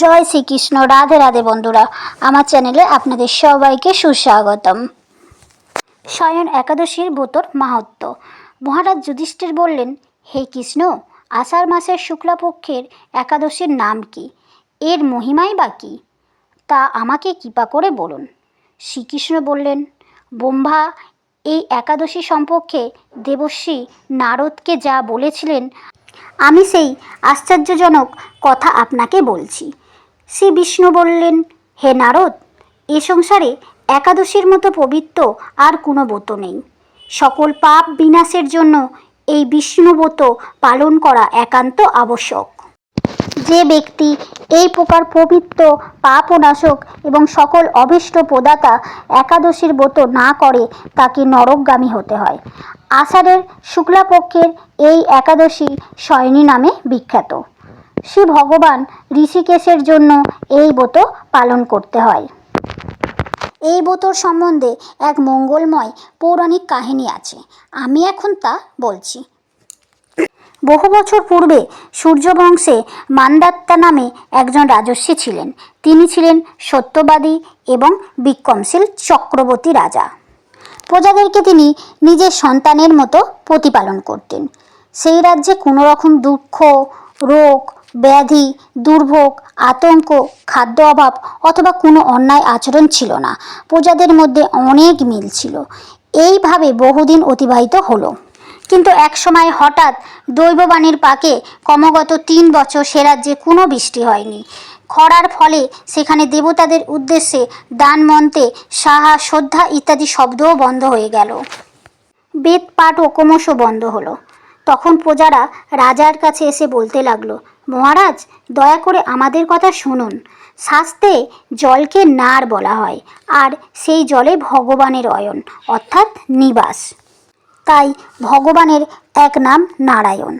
জয় শ্রীকৃষ্ণ, রাধে রাধে বন্ধুরা। আমার চ্যানেলে আপনাদের সবাইকে সুস্বাগতম। স্বয়ন একাদশীর বোতর মাহাত্ম মহারাজ যুধিষ্ঠির বললেন, হে কৃষ্ণ, আষাঢ় মাসের শুক্লাপক্ষের একাদশীর নাম কি? এর মহিমাই বা কী? তা আমাকে কৃপা করে বলুন। শ্রীকৃষ্ণ বললেন ব্রহ্মা এই একাদশী সম্পর্কে দেবশ্রী নারদকে যা বলেছিলেন, আমি সেই আশ্চর্যজনক কথা আপনাকে বলছি। শ্রী বিষ্ণু বললেন, হে নারদ, এ সংসারে একাদশীর মতো পবিত্র আর কোনো ব্রত নেই। সকল পাপ বিনাশের জন্য এই বিষ্ণুব্রত পালন করা একান্ত আবশ্যক। যে ব্যক্তি এই প্রকার পবিত্র পাপনাশক এবং সকল অভীষ্ট প্রদাতা একাদশীর ব্রত না করে, তাকে নরকগামী হতে হয়। আষাঢ়ের শুক্লাপক্ষের এই একাদশী শয়নী নামে বিখ্যাত। শ্রী ভগবান ঋষিকেশের জন্য এই ব্রত পালন করতে হয়। এই বোতর সম্বন্ধে এক মঙ্গলময় পৌরাণিক কাহিনী আছে। আমি এখন তা বলছি। বহু বছর পূর্বে সূর্যবংশে মান্দাত্তা নামে একজন রাজস্বী ছিলেন। তিনি ছিলেন সত্যবাদী এবং বিক্রমশীল চক্রবর্তী রাজা। প্রজাদেরকে তিনি নিজের সন্তানের মতো প্রতিপালন করতেন। সেই রাজ্যে কোনো রকম দুঃখ, রোগ ব্যাধি, দুর্ভোগ, আতঙ্ক, খাদ্য অভাব অথবা কোনো অন্যায় আচরণ ছিল না। প্রজাদের মধ্যে অনেক মিল ছিল। এইভাবে বহুদিন অতিবাহিত হলো। কিন্তু এক সময় হঠাৎ দৈববাণীর পাকে ক্রমাগত তিন বছর সে রাজ্যে কোনো বৃষ্টি হয়নি। খরার ফলে সেখানে দেবতাদের উদ্দেশ্যে দান মন্ত্রে সাহা, শ্রদ্ধা ইত্যাদি শব্দও বন্ধ হয়ে গেল। বেদ পাঠও ক্রমশ বন্ধ হলো। তখন প্রজারা রাজার কাছে এসে বলতে লাগল, মহারাজ, দয়া করে আমাদের কথা শুনুন। শাস্তে জলকে নার বলা হয়, আর সেই জলে ভগবানের অয়ন, অর্থাৎ নিবাস। তাই ভগবানের এক নাম নারায়ণ।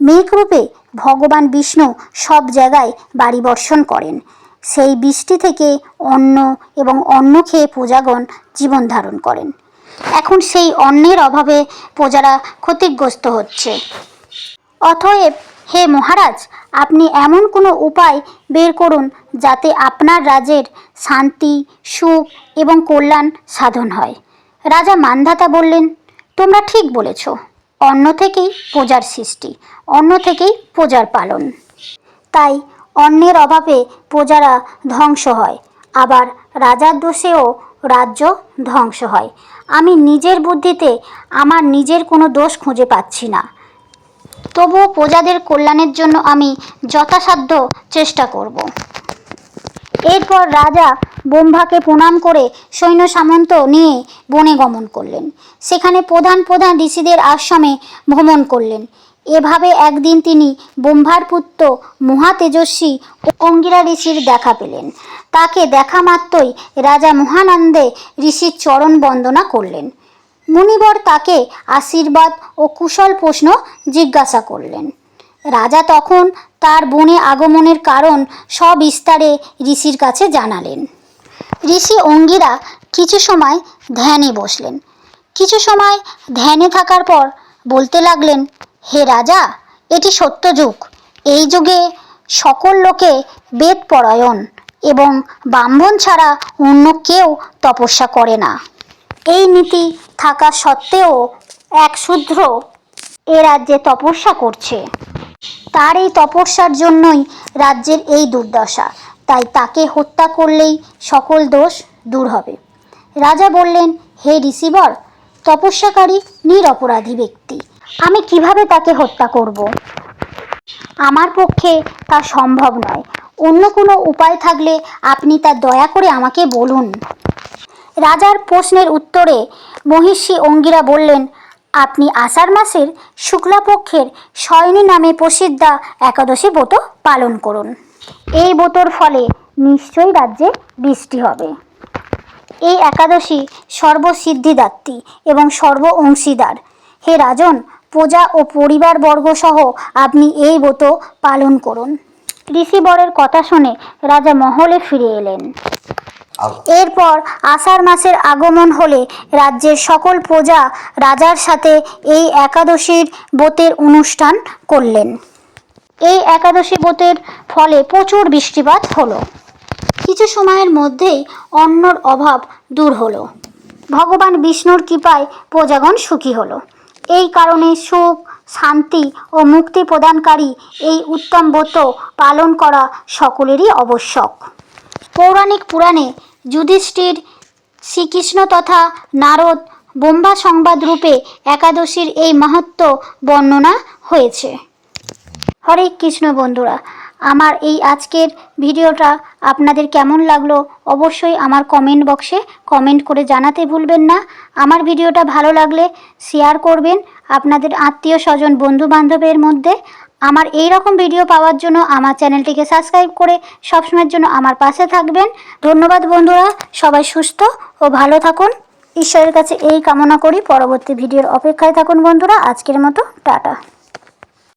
মেঘরূপে ভগবান বিষ্ণু সব জায়গায় বাড়ি বর্ষণ করেন। সেই বৃষ্টি থেকে অন্ন এবং অন্ন খেয়ে প্রজাগণ জীবন ধারণ করেন। এখন সেই অন্নের অভাবে প্রজারা ক্ষতিগ্রস্ত হচ্ছে। অতএব, হে মহারাজ, আপনি এমন কোনো উপায় বের করুন যাতে আপনার রাজের শান্তি, সুখ এবং কল্যাণ সাধন হয়। রাজা মান্ধাতা বললেন, তোমরা ঠিক বলেছ। অন্ন থেকেই প্রজার সৃষ্টি, অন্ন থেকেই প্রজার পালন। তাই অন্যের অভাবে প্রজারা ধ্বংস হয়। আবার রাজার দোষেও রাজ্য ধ্বংস হয়। আমি নিজের বুদ্ধিতে আমার নিজের কোনো দোষ খুঁজে পাচ্ছি না। তবুও প্রজাদের কল্যাণের জন্য আমি যথাসাধ্য চেষ্টা করব। এরপর রাজা ব্রহ্মাকে প্রণাম করে সৈন্য সামন্ত নিয়ে বনে গমন করলেন। সেখানে প্রধান প্রধান ঋষিদের আশ্রমে ভ্রমণ করলেন। এভাবে একদিন তিনি ব্রহ্মার পুত্র মহা তেজস্বী অঙ্গিরা ঋষির দেখা পেলেন। তাকে দেখা মাত্রই রাজা মহানন্দে ঋষির চরণ বন্দনা করলেন। মুনিবর তাকে আশীর্বাদ ও কুশল প্রশ্ন জিজ্ঞাসা করলেন। রাজা তখন তার বনে আগমনের কারণ সবিস্তারে ঋষির কাছে জানালেন। ঋষি অঙ্গিরা কিছু সময় ধ্যানে বসলেন। কিছু সময় ধ্যানে থাকার পর বলতে লাগলেন, হে রাজা, এটি সত্য যুগ এই যুগে সকল লোকে বেদ পরায়ণ এবং ব্রাহ্মণ ছাড়া অন্য কেউ তপস্যা করে না। এই নীতি থাকা সত্ত্বেও এক শূদ্র এ রাজ্যে তপস্যা করছে। তার এই তপস্যার জন্যই রাজ্যের এই দুর্দশা। তাই তাকে হত্যা করলেই সকল দোষ দূর হবে। রাজা বললেন, হে ঋষিবর, তপস্যাকারী নিরপরাধী ব্যক্তি, আমি কীভাবে তাকে হত্যা করব? আমার পক্ষে তা সম্ভব নয়। অন্য কোনো উপায় থাকলে আপনি তা দয়া করে আমাকে বলুন। রাজার প্রশ্নের উত্তরে মহিষী অঙ্গিরা বললেন, আপনি আষাঢ় মাসের শুক্লাপক্ষের শয়নী নামে প্রসিদ্ধা একাদশী ব্রত পালন করুন। এই ব্রতর ফলে নিশ্চয়ই রাজ্যে বৃষ্টি হবে। এই একাদশী সর্বসিদ্ধিদাত্রী এবং সর্ব অংশীদার হে রাজন, প্রজা ও পরিবারবর্গ সহ আপনি এই ব্রত পালন করুন। ঋষিবরের কথা শুনে রাজা মহলে ফিরে এলেন। এরপর আষাঢ় মাসের আগমন হলে রাজ্যের সকল প্রজা রাজার সাথে এই একাদশীর বোতের অনুষ্ঠান করলেন। এই একাদশী বোতের ফলে প্রচুর বৃষ্টিপাত হলো। কিছু সময়ের মধ্যেই অন্নর অভাব দূর হলো। ভগবান বিষ্ণুর কৃপায় প্রজাগণ সুখী হলো। এই কারণে সুখ শান্তি ও মুক্তি প্রদানকারী এই উত্তম ব্রত পালন করা সকলেরই আবশ্যক। পৌরাণিক পুরাণে যুধিষ্ঠির শ্রীকৃষ্ণ তথা নারদ বোম্বা সংবাদ রূপে একাদশীর এই মাহাত্ম বর্ণনা হয়েছে। হরে কৃষ্ণ বন্ধুরা আমার এই আজকের ভিডিওটা আপনাদের কেমন লাগল অবশ্যই আমার কমেন্ট বক্সে কমেন্ট করে জানাতে ভুলবেন না। আমার ভিডিওটা ভালো লাগলে শেয়ার করবেন আপনাদের আত্মীয় স্বজন বন্ধু বান্ধবের মধ্যে। আমার এই রকম ভিডিও পাওয়ার জন্য আমার চ্যানেলটিকে সাবস্ক্রাইব করে সবসময়ের জন্য আমার পাশে থাকবেন। ধন্যবাদ বন্ধুরা, সবাই সুস্থ ও ভালো থাকুন। ঈশ্বরের কাছে এই কামনা করি। পরবর্তী ভিডিওর অপেক্ষায় থাকুন বন্ধুরা, আজকের মতো, টাটা।